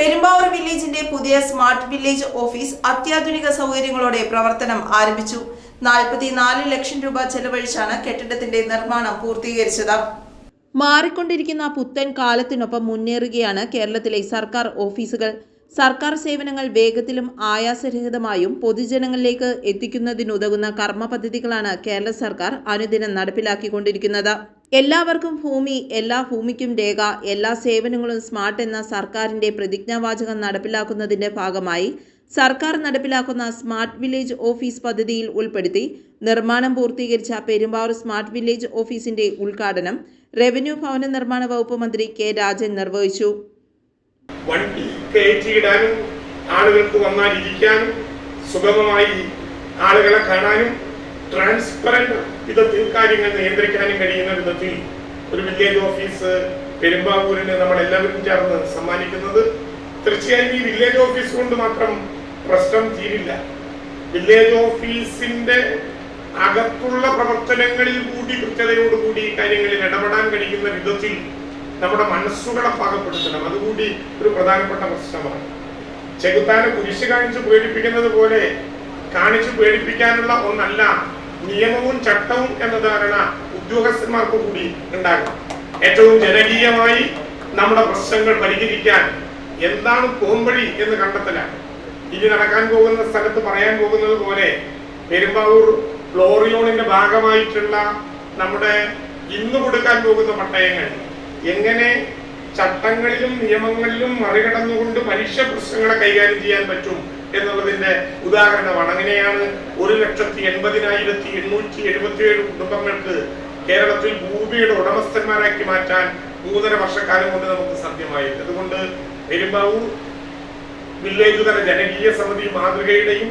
പെരുമ്പാവൂർ വില്ലേജിന്റെ പുതിയ smart village office അത്യാധുനിക സൗകര്യങ്ങളോടെ പ്രവർത്തനം ആരംഭിച്ചു. നാൽപ്പത്തിനാല് ലക്ഷം രൂപ ചെലവഴിച്ചാണ് കെട്ടിടത്തിന്റെ നിർമ്മാണം പൂർത്തീകരിച്ചത്. മാറിക്കൊണ്ടിരിക്കുന്ന പുത്തൻ കാലത്തിനൊപ്പം മുന്നേറുകയാണ് കേരളത്തിലെ സർക്കാർ ഓഫീസുകൾ. സർക്കാർ സേവനങ്ങൾ വേഗത്തിലും ആയാസരഹിതമായും പൊതുജനങ്ങളിലേക്ക് എത്തിക്കുന്നതിനുതകുന്ന കർമ്മ പദ്ധതികളാണ് കേരള സർക്കാർ അനുദിനം നടപ്പിലാക്കിക്കൊണ്ടിരിക്കുന്നത്. എല്ലാവർക്കും ഭൂമി എല്ലാ ഭൂമിക്കും രേഖ എല്ലാ സേവനങ്ങളും സ്മാർട്ട് എന്ന സർക്കാരിന്റെ പ്രതിജ്ഞാവാചകം നടപ്പിലാക്കുന്നതിന്റെ ഭാഗമായി സർക്കാർ നടപ്പിലാക്കുന്ന സ്മാർട്ട് വില്ലേജ് ഓഫീസ് പദ്ധതിയിൽ ഉൾപ്പെടുത്തി നിർമ്മാണം പൂർത്തീകരിച്ച പെരുമ്പാവൂർ സ്മാർട്ട് വില്ലേജ് ഓഫീസിന്റെ ഉദ്ഘാടനം റവന്യൂ ഭവന നിർമ്മാണ വകുപ്പ് മന്ത്രി കെ രാജൻ നിർവഹിച്ചു. കയറ്റിയിടാനും ആളുകൾക്ക് വന്നാൽ ഇരിക്കാനും സുഗമമായി ആളുകളെ കാണാനും ട്രാൻസ്പെറന്റ് വിധത്തിൽ കാര്യങ്ങൾ നിയന്ത്രിക്കാനും കഴിയുന്ന വിധത്തിൽ ഒരു വില്ലേജ് ഓഫീസ് പെരുമ്പാവൂരിന് നമ്മൾ എല്ലാവരും ചേർന്ന് സമ്മാനിക്കുന്നത് തീർച്ചയായും ഈ വില്ലേജ് ഓഫീസ് കൊണ്ട് മാത്രം പ്രശ്നം തീരില്ല. വില്ലേജ് ഓഫീസിന്റെ അകത്തുള്ള പ്രവർത്തനങ്ങളിൽ കൂടി കൃത്യതയോടുകൂടി കാര്യങ്ങളിൽ ഇടപെടാൻ കഴിയുന്ന വിധത്തിൽ നമ്മുടെ മനസ്സുകളെ പാകപ്പെടുത്തണം. അതുകൂടി ഒരു പ്രധാനപ്പെട്ട പ്രശ്നമാണ് ചെകുത്താനെ കുരിശ് കാണിച്ച് പേടിപ്പിക്കുന്നത് പോലെ കാണിച്ചു പേടിപ്പിക്കാനുള്ള ഒന്നല്ല നിയമവും ചട്ടവും എന്ന ധാരണ ഉദ്യോഗസ്ഥന്മാർക്ക് കൂടി ഉണ്ടാകണം. ഏറ്റവും ജനകീയമായി നമ്മുടെ പ്രശ്നങ്ങൾ പരിഹരിക്കാൻ എന്താണ് പോംവഴി എന്ന് കണ്ടെത്തലാണ്. ഇനി നടക്കാൻ പോകുന്ന സ്ഥലത്ത് പറയാൻ പോകുന്നത് പോലെ പെരുമ്പാവൂർ ഫ്ലോറിയോണിന്റെ ഭാഗമായിട്ടുള്ള നമ്മുടെ ഇന്ന് കൊടുക്കാൻ പോകുന്ന പട്ടയങ്ങൾ എങ്ങനെ ചട്ടങ്ങളിലും നിയമങ്ങളിലും മറികടന്നുകൊണ്ട് മനുഷ്യ പ്രശ്നങ്ങളെ കൈകാര്യം ചെയ്യാൻ പറ്റും എന്നുള്ളതിന്റെ ഉദാഹരണമാണ്. അങ്ങനെയാണ് ഒരു ലക്ഷത്തി എൺപതിനായിരത്തി എണ്ണൂറ്റി എഴുപത്തിയേഴ് കുടുംബങ്ങൾക്ക് കേരളത്തിൽ ഭൂമിയുടെ ഉടമസ്ഥന്മാരാക്കി മാറ്റാൻ മൂന്നര വർഷക്കാലം കൊണ്ട് നമുക്ക് സാധ്യമായി അതുകൊണ്ട് പെരുമ്പാവൂർ വില്ലേജ് തല ജനകീയ സമിതി മാതൃകയുടെയും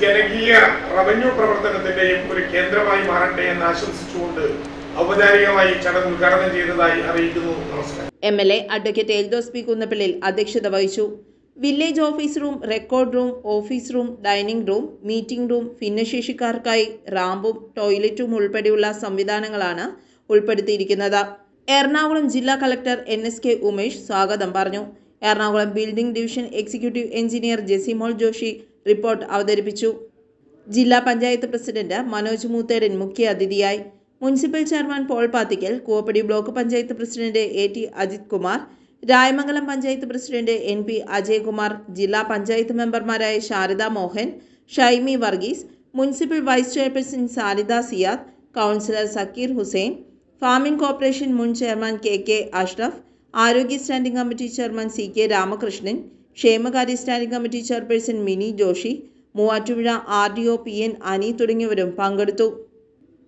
ജനകീയ റവന്യൂ പ്രവർത്തനത്തിന്റെയും ഒരു കേന്ദ്രമായി മാറട്ടെ എന്ന് ആശംസിച്ചുകൊണ്ട് ഔപചാരികമായി ചടങ്ങ് ഉദ്ഘാടനം ചെയ്തതായി അറിയിക്കുന്നു. നമസ്കാരം. M L A advocate Eldhose P Kunnappillil അധ്യക്ഷത വഹിച്ചു. Village office room record room office room dining room meeting room ഭിന്നശേഷിക്കാർക്കായി റാമ്പും ടോയ്ലറ്റും ഉൾപ്പെടെയുള്ള സംവിധാനങ്ങളാണ് ഉൾപ്പെടുത്തിയിരിക്കുന്നത്. എറണാകുളം ജില്ലാ collector N S K Umesh സ്വാഗതം പറഞ്ഞു. Ernakulam building division executive engineer Jesimol Joshi report അവതരിപ്പിച്ചു. ജില്ലാ പഞ്ചായത്ത് പ്രസിഡന്റ് മനോജ് മൂത്തേടൻ മുഖ്യ അതിഥിയായി municipal chairman Paul Pathikkal Koovappady block panchayat president A T Ajith Kumar Rayamangalam panchayat president N P Ajayakumar ജില്ലാ പഞ്ചായത്ത് മെമ്പർമാരായ Sarada Mohan Shaimi Varghese municipal vice chairperson Sarida Siyad councillor Zakir Hussain farming corporation മുൻ chairman K K Ashraf ആരോഗ്യ standing committee chairman C K Ramakrishnan ക്ഷേമകാര്യ standing committee chairperson Mini Joshi Muvattupuzha R D O P N Ani തുടങ്ങിയവരും പങ്കെടുത്തു.